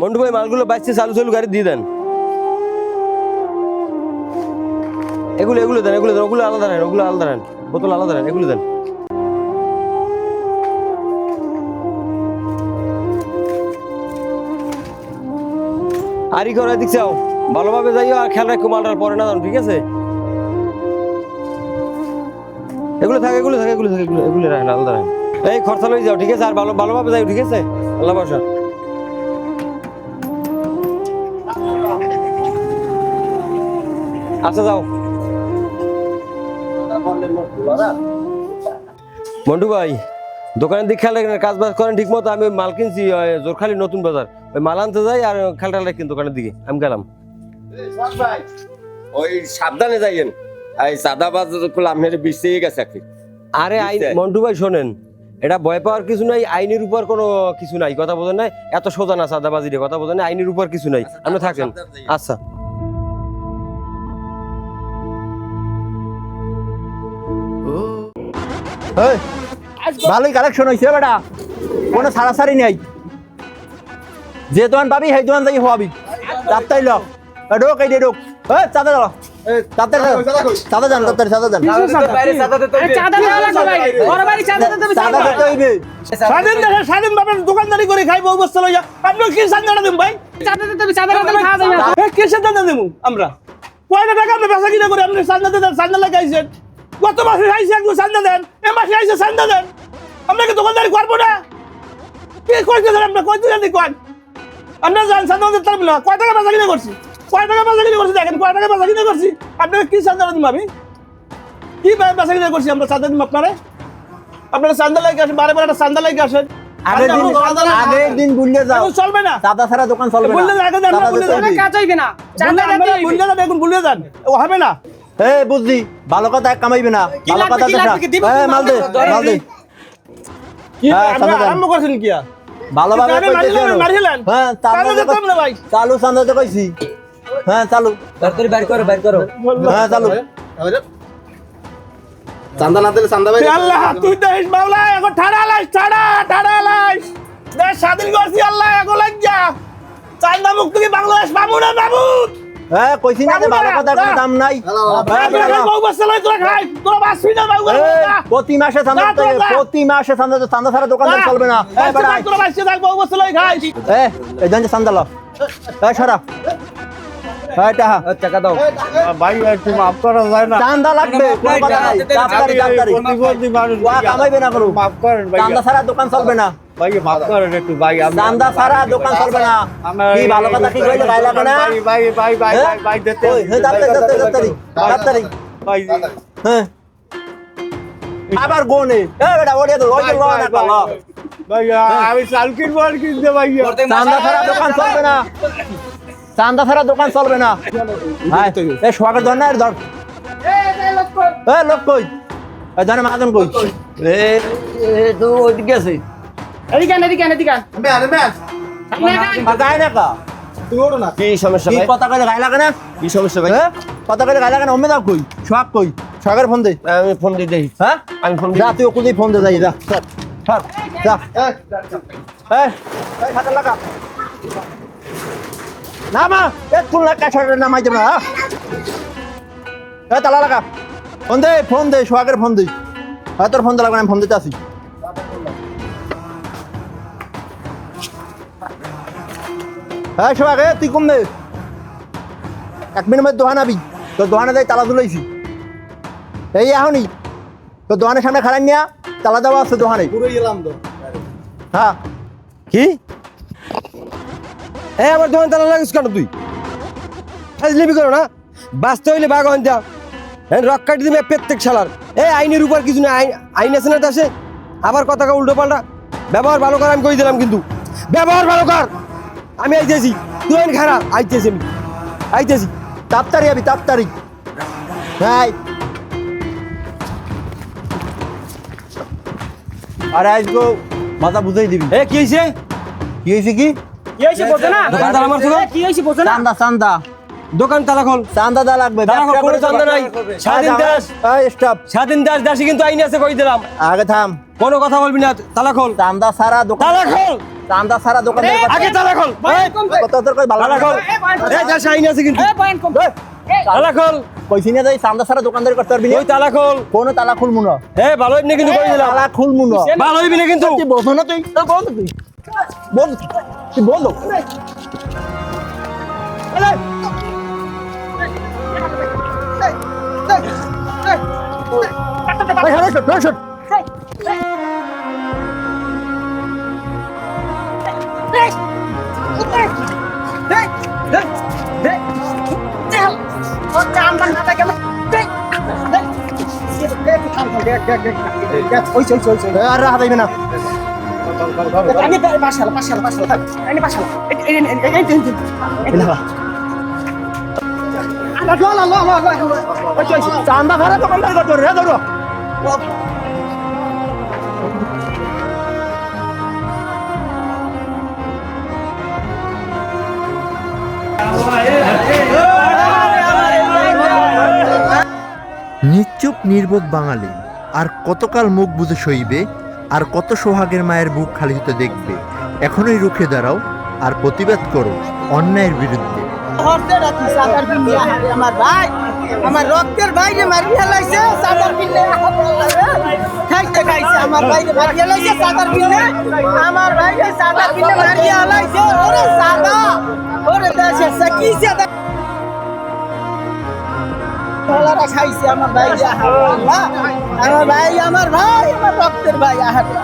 মন্টু ভাই, মালগুলো বাইসছে চালু চালু গাড়ি দিয়ে দেন। এগুলো এগুলো দেন এগুলো দেন, ওগুলো আলাদা নেন, ওগুলো আলাদা নেন, বোতল আলাদা নেন, এগুলো দেন। আরি করে দিক চাও ভালোভাবে যাইও আর খেয়াল রাখো মালটার পরে না ঠিক আছে? এগুলো থাকে এগুলো থাকে এগুলো থাকে, এগুলো এগুলো রাখেন, আলাদা রাখেন। এই খরচা লই যাও, ঠিক আছে? আর ভালো, ভালোভাবে যাও ঠিক আছে? আল্লাহ বাসা আচ্ছা যাও। মন্টু ভাই দোকানের দিক খেয়াল রাখেন কাজ বাজ করেন ঠিক মতো আমি মাল কিনছি জোরখালি নতুন বাজার। ওই মাল আনতে যাই আর খেয়াল রাখেন দোকানের দিকে। আমি গেলাম। ওই সাবধানে যাইয়েন। এই সাদা বাজার করলে আপনার থেকে গেছে একটি আরে আইন। মন্টু ভাই শোনেন এটা ভয় পাওয়ার কিছু নাই আইনের উপর কোনো কিছু নাই। কথা বোঝেন নাই? এত সোজা না সাদাবাজি রে কথা বোঝেন আইনের উপর কিছু নাই। আপনি থাকেন। আচ্ছা। ভালোই কালেকশন হয়েছে বেটা। কোনো সারাসারি নেই। যে দোকান পাবি সেই দোকান যাই হওয়াবি তাত্তাই ল এ ঢোক এই ঢোক। চাঁদা চাঁদা চাঁদা যান তাড়াতাড়ি চাঁদা যান চাঁদা চাঁদা চাঁদা স্বাধীন দেশে স্বাধীন ভাবে দোকানদারি করে খাই বউ বস্তা লইয়া। আপনি কি চান্দাটা দেব ভাই? চাঁদা দিতে চাঁদা দিতে খাওয়া না। এ, কিসের চান্দা দেবো আমরা? কয়টা টাকা আপনি বেচা কিনা করে আপনি চান্দা দেন চান্দা লাগাইছেন? গত মাসে আইসে একটু চান্দা দেন। এ মাসে আইসে চান্দা দেন। আপনাকে দোকানদারি করব না। কি করতেছেন আপনি কয়তে জানি কোন? আপনার জান চান্দা দিতে পারবেন না কয় টাকা বেচা কিনা করছি? কয় টাকা বেচা কিনা করছি দেখেন কয় টাকা বেচা কিনা করছি? আপনাকে কি চান্দা দেবো আমি কি বেচা কিনা করছি আমরা? চান্দা দিব আপনারে? আপনারা চান্দা লাগে আসেন বারে বারে একটা চান্দা লাগে আসেন। আগের দিন আগের যাও। চলবে না। চাঁদা ছাড়া দোকান চলবে না। আগে যান, দিতে যান। কাজ হইবে না। হইবে। যান এখন ভুলে যান ও হবে না। এ বুঝলি ভালো কথা এক কামাইবে না কি ভালো কথা মাল দে মাল দে। কি হ্যাঁ। আরম্ভ করছেন ভালোভাবে। হ্যাঁ চালু না ভাই। চালু চান্দা তো কইছি। হ্যাঁ চালু। হ্যাঁ চালু। চান্দা না দিলে চান্দা আল্লাহ তুই দেখিস বাবলা এখন ঠাড়া লাইস ঠাড়া ঠাড়া লাইস। দেশ স্বাধীন করছি আল্লাহ এখন লাগিয়া চাইনা মুক্ত কি বাংলাদেশ হ্যাঁ কইছি না যে ভালো কথা কোনো দাম নাই হ্যাঁ, প্রতি মাসে চান্দা। প্রতি মাসে চান্দা দিতে- চান্দা ছাড়া দোকানদার চলবে না এই বেটা, আয়। তোরা বাঁচতে থাক বউ বসে লই খাই এ এই জানছে চান্দা ল এই সরা টাকা দাও ভাই একটু মাফ করা যায় না চান্দা লাগবে কামাইবে না কোনো মাফ করেন চান্দা ছাড়া দোকান চলবে না ভাই মাফ করেন একটু ভাই আমি চান্দা ছাড়া দোকান চলবে না কি ভালো কথা কি কইলে গায়ে লাগে না? ভাই ভাই ভাই হ্যাঁ? ভাই ভাই দিতে ওই, হ্যাঁ। ভাই হ্যাঁ। আবার গোনে। এ বেটা ওড়িয়ে তো ওই না ভাইয়া আমি চাল কিনবো আর কিনতে ভাইয়া চান্দা ছাড়া দোকান চলবে না। চান্দা ছাড়া দোকান চলবে না। হায়, এ সোয়াগের ধর না ধর এ লোক কই? এ ধরে মাহাজন কই? এ এ তো ওইদিকে আছে। এদিকে আন, এদিকে আন, এদিকে আন। সামনে আন। আর না কা কি সমস্যা কি ভাই? কথা কইলে গায়ে লাগে না? কি সমস্যা ভাই? হ্যাঁ? কথা কইলে গায়ে লাগে না? অমে দাও কই? সোয়াগ কই? সোয়াগের ফোন দে। আমি ফোন দিয়ে দেই। হ্যাঁ? আমি ফোন যা তুই ওকুলি ফোন দে যাই যা। সর, সর, যা। এই এই হাতে লাগা। না মা এ কোন লাগা ছড়ে না মাইতে না হ্যাঁ? তালা লাগা। ফোন দে ফোন দে সোহাগের ফোন দে। হ্যাঁ তোর ফোন দে লাগবে আমি ফোন দিতে আসি। হ্যাঁ সোহাগ এ তুই কম দে এক মিনিট মধ্যে দোহান আবি। তোর দোহানে যাই তালা তুলাইছি। এই এখনই। তো দোকানের সামনে খারাপ নিয়া তালা দেওয়া আছে দোকানে পুরো এলাম তো। হ্যাঁ। কি? এ আমার দোকান তালা লাগিস কেন তুই? লিবি করো না। বাঁচতে হইলে বাঘ হন যা। হ্যাঁ রক কাটি দিবে প্রত্যেক শালার। এ আইনের উপর কিছু না আইন আছে না দেশে? আবার কথা উল্টো পাল্টা ব্যবহার ভালো কর আমি কই দিলাম কিন্তু। ব্যবহার ভালো কর! আমি আইতেছি তুই খারাপ আইতেছি আমি আইতেছি তাড়াতাড়ি আমি তাড়াতাড়ি ভাই আরে আজকে মাথা বুঝাই দিবি এ কি হয়েছে কি হয়েছে কি কি হয়েছে বোঝো না? দোকানদার আমার? কি হয়েছে বোঝো না? চান্দা চান্দা দোকান তালা খোল। চান্দা দা লাগবে কোনো চান্দা নাই। স্বাধীন আয়, দেশ। আয়, স্বাধীন দাস দাসি কিন্তু আইন আছে কই দিলাম। আগে থাম। কোনো কথা বলবি না তালা খোল। চান্দা সারা দোকান তালা খোল। চান্দা সারা দোকান আগে তালা খোল। কত তোর কই ভালো তালা খোল। এই দেশ আইন আছে কিন্তু। তালা খোল। কইছি না যাই চান্দা সারা দোকানদারি করতে পারবি না? ওই তালা খোল? কোন তালা খুলমু না। এ ভালো হইবি না কিন্তু কই দিলাম। তালা খুলমু না। ভালো হইবি না কিন্তু। তুই বলছো না তুই বল। তুই বল। তুই বল আর রাহা যাইবে না পাশাল পাশাল পাশাল পাশাল এই এই এই এই চান্দা সারা দোকানদারি করতে রে ধরো নিশ্চুপ নির্বোধ বাঙালি, আর কতকাল মুখ বুঝে সইবে, আর কত সোহাগের মায়ের বুক খালি হতে দেখবে, এখনই রুখে দাঁড়াও আর প্রতিবাদ করো অন্যায়ের বিরুদ্ধে। আমার ভাই। আমার রক্তের ভাইরে মারি ফেলাইছে সাদার পিলে খাইতে খাইছে, আমার ভাইরে মারি ফেলাইছে সাদার পিলে আমার ভাইরে সাদার পিলে মারি ফেলাইছে। ওরে সাদা, ওরে দেশে কি সাদা খাইছে আমার ভাই আমার ভাই আমার ভাই, আমার রক্তের ভাই আহারে